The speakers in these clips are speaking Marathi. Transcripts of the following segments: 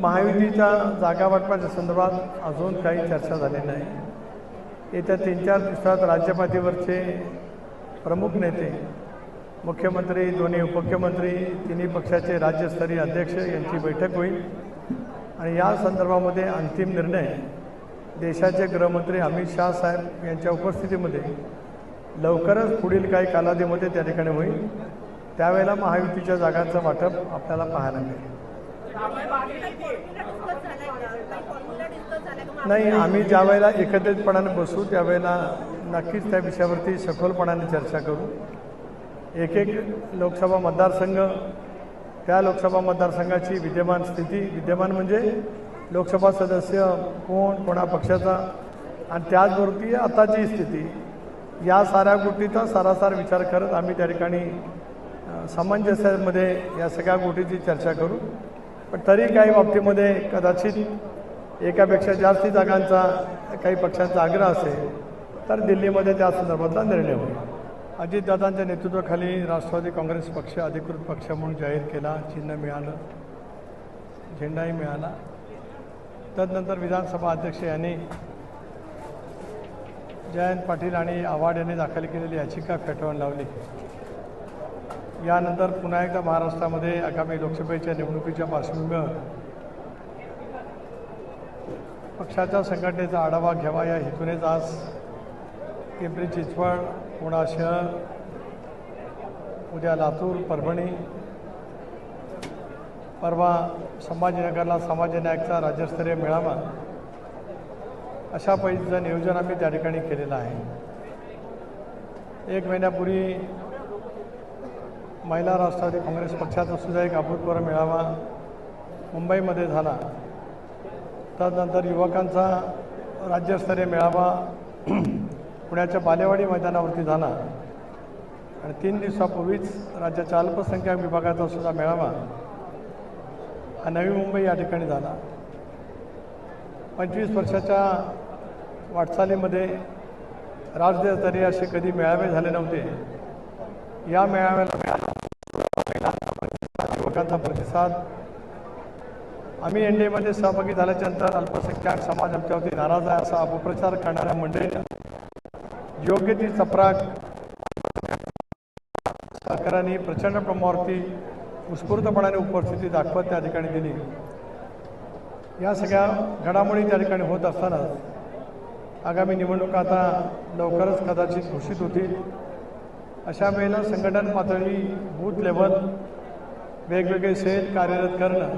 महायुतीच्या जागा वाटपाच्या संदर्भात अजून काही चर्चा झाली नाही. येत्या तीन चार दिवसात राज्यपातळीवरचे प्रमुख नेते मुख्यमंत्री दोन्ही उपमुख्यमंत्री तिन्ही पक्षाचे राज्यस्तरीय अध्यक्ष यांची बैठक होईल. आणि या संदर्भामध्ये अंतिम निर्णय देशाचे गृहमंत्री अमित शाह साहेब यांच्या उपस्थितीमध्ये लवकरच पुढील काही कालावधीमध्ये त्या ठिकाणी होईल. त्यावेळेला महायुतीच्या जागांचं वाटप आपल्याला पाहायला मिळेल. नाही आम्ही ज्या वेळेला एकत्रितपणाने बसू त्यावेळेला नक्कीच त्या विषयावरती सखोलपणाने चर्चा करू. एक एक लोकसभा मतदारसंघ त्या लोकसभा मतदारसंघाची विद्यमान स्थिती विद्यमान म्हणजे लोकसभा सदस्य कोण कोणा पक्षाचा आणि त्याचबरोबर आताची स्थिती. या साऱ्या गोष्टीचा सारासार विचार करत आम्ही त्या ठिकाणी सामंजस्यामध्ये या सगळ्या गोष्टीची चर्चा करू. पण तरी काही बाबतीमध्ये कदाचित एकापेक्षा जास्ती जागांचा काही पक्षांचा आग्रह असेल तर दिल्लीमध्ये त्या संदर्भातला निर्णय होईल. अजितदादांच्या नेतृत्वाखाली राष्ट्रवादी काँग्रेस पक्ष अधिकृत पक्ष म्हणून जाहीर केला चिन्ह मिळालं झेंडाही मिळाला. तदनंतर विधानसभा अध्यक्ष यांनी जयंत पाटील आणि आव्हाड यांनी दाखल केलेली याचिका फेटाळून लावली. यानंतर पुन्हा एकदा महाराष्ट्रामध्ये आगामी लोकसभेच्या निवडणुकीच्या पार्श्वभूमीवर पक्षाच्या संघटनेचा आढावा घ्यावा या हेतूनेच आज पिंपरी चिंचवड पुणा शहर उद्या लातूर परभणी परवा संभाजीनगरला सामाजिक राज्यस्तरीय मेळावा. अशा पद्धतीचं नियोजन आम्ही त्या ठिकाणी केलेलं आहे. एक महिन्यापूर्वी महिला राष्ट्रवादी काँग्रेस पक्षाचा सुद्धा एक अभूतपूर्व मेळावा मुंबईमध्ये झाला. त्यानंतर युवकांचा राज्यस्तरीय मेळावा पुण्याच्या बालेवाडी मैदानावरती झाला. आणि तीन दिवसापूर्वीच राज्याच्या अल्पसंख्याक विभागाचा सुद्धा मेळावा हा नवी मुंबई या ठिकाणी झाला. पंचवीस वर्षाच्या वाटचालीमध्ये राज्यस्तरीय असे कधी मेळावे झाले नव्हते. या मेळाव्याला मिळाला. युवकांचा प्रतिसाद. आम्ही एन डी एमध्ये सहभागी झाल्याच्यानंतर अल्पसंख्याक समाज आमच्यावरती नाराज आहे असा अपप्रचार करणाऱ्या मंडळींना योग्य ती चपराक सरकारांनी प्रचंड प्रमाणावरती उत्स्फूर्तपणाने उपस्थिती दाखवत त्या ठिकाणी दिली. या सगळ्या घडामोडी त्या ठिकाणी होत असतानाच आगामी निवडणुका आता लवकरच कदाचित घोषित होतील. अशा वेळेला संघटन पातळी बूथ लेवल वेगवेगळे सेल कार्यरत करणं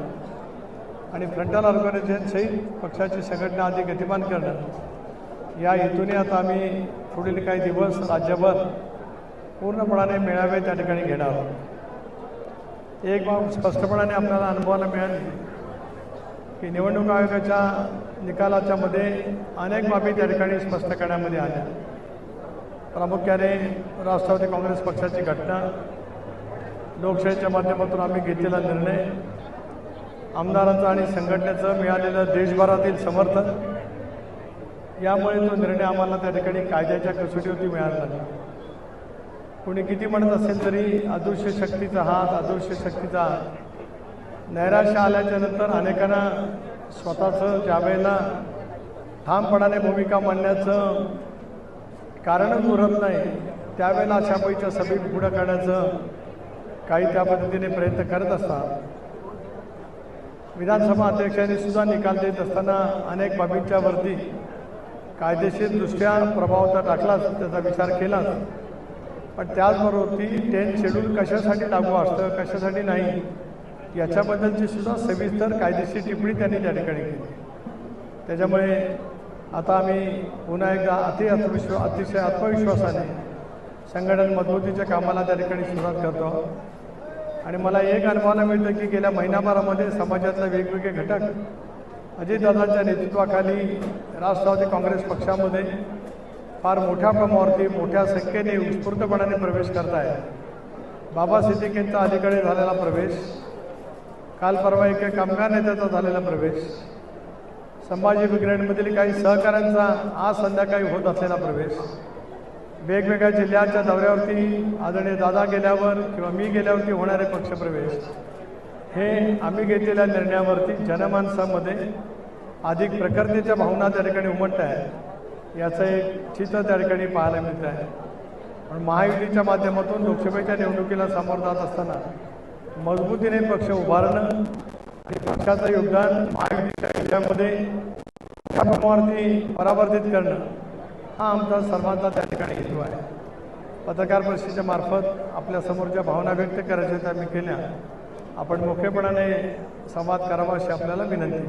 आणि फ्रंटल ऑर्गनायझेशन सहित पक्षाची संघटना अधिक गतिमान करणं या हेतूने आता आम्ही पुढील काही दिवस राज्यभर पूर्णपणाने मेळावे त्या ठिकाणी घेणार आहोत. एक बाब स्पष्टपणाने आपल्याला अनुभवायला मिळाली की निवडणूक आयोगाच्या निकालाच्या मध्ये अनेक बाबी त्या ठिकाणी स्पष्ट करण्यामध्ये आल्या. प्रामुख्याने राष्ट्रवादी काँग्रेस पक्षाची घटना लोकशाहीच्या माध्यमातून आम्ही घेतलेला निर्णय आमदारांचं आणि संघटनेचं मिळालेलं देशभरातील समर्थन यामुळे तो निर्णय आम्हाला त्या ठिकाणी कायद्याच्या कसोटीवरती मिळाला नाही. कोणी किती म्हणत असेल तरी अदृश्य शक्तीचा हात अदृश्य शक्तीचा हात. नैराश्य आल्याच्यानंतर अनेकांना स्वतःचं ज्यावेळेला ठामपणाने भूमिका मांडण्याचं कारणच उरत नाही. त्यावेळेला अशा पैच्या सभेत पुढं काढायचं काही त्या पद्धतीने प्रयत्न करत असतात. विधानसभा अध्यक्षांनी सुद्धा निकाल देत असताना अनेक बाबींच्या वरती कायदेशीरदृष्ट्या प्रभाव तर टाकलाच त्याचा विचार केलाच. पण त्याचबरोबर ती टेन शेड्यूल कशासाठी लागू असतं कशासाठी नाही याच्याबद्दलची सुद्धा सविस्तर कायदेशीर टिप्पणी त्यांनी त्या ठिकाणी केली. त्याच्यामुळे आता आम्ही पुन्हा एकदा अति आत्मविश्वा अतिशय आत्मविश्वासाने संघटन मजबूतीच्या कामाला त्या ठिकाणी सुरुवात करतो आणि मला एक अनुभवायला मिळतं की गेल्या महिनाभरामध्ये समाजातले वेगवेगळे घटक अजितदादांच्या नेतृत्वाखाली राष्ट्रवादी काँग्रेस पक्षामध्ये फार मोठ्या प्रमाणावरती मोठ्या संख्येने उत्स्फूर्तपणाने प्रवेश करत आहे बाबा सिद्दीकींचा अलीकडे झालेला प्रवेश काल परवा एका कामगार नेत्याचा झालेला प्रवेश संभाजी ब्रिगेडमधील काही सहकाऱ्यांचा आज संध्याकाळी होत असलेला प्रवेश. वेगवेगळ्या जिल्ह्याच्या दौऱ्यावरती आदरणीय दादा गेल्यावर किंवा मी गेल्यावरती होणारे पक्षप्रवेश हे आम्ही घेतलेल्या निर्णयावरती जनमानसामध्ये अधिक प्रकृतीच्या भावना त्या ठिकाणी उमटत आहे याचं एक चित्र त्या ठिकाणी पाहायला मिळत आहे. पण महायुतीच्या माध्यमातून लोकसभेच्या निवडणुकीला सामोरं जात असताना मजबूतीने पक्ष उभारणं आणि पक्षाचं योगदान महायुतीच्या जिल्ह्यामध्ये कामावरती परावर्तित करणं हा आमचा सर्वांचा त्या ठिकाणी हेतू आहे. पत्रकार परिषदेच्या मार्फत आपल्या समोरच्या भावना व्यक्त करायच्या त्या मी केल्या. आपण मोकळेपणाने संवाद करावा अशी आपल्याला विनंती.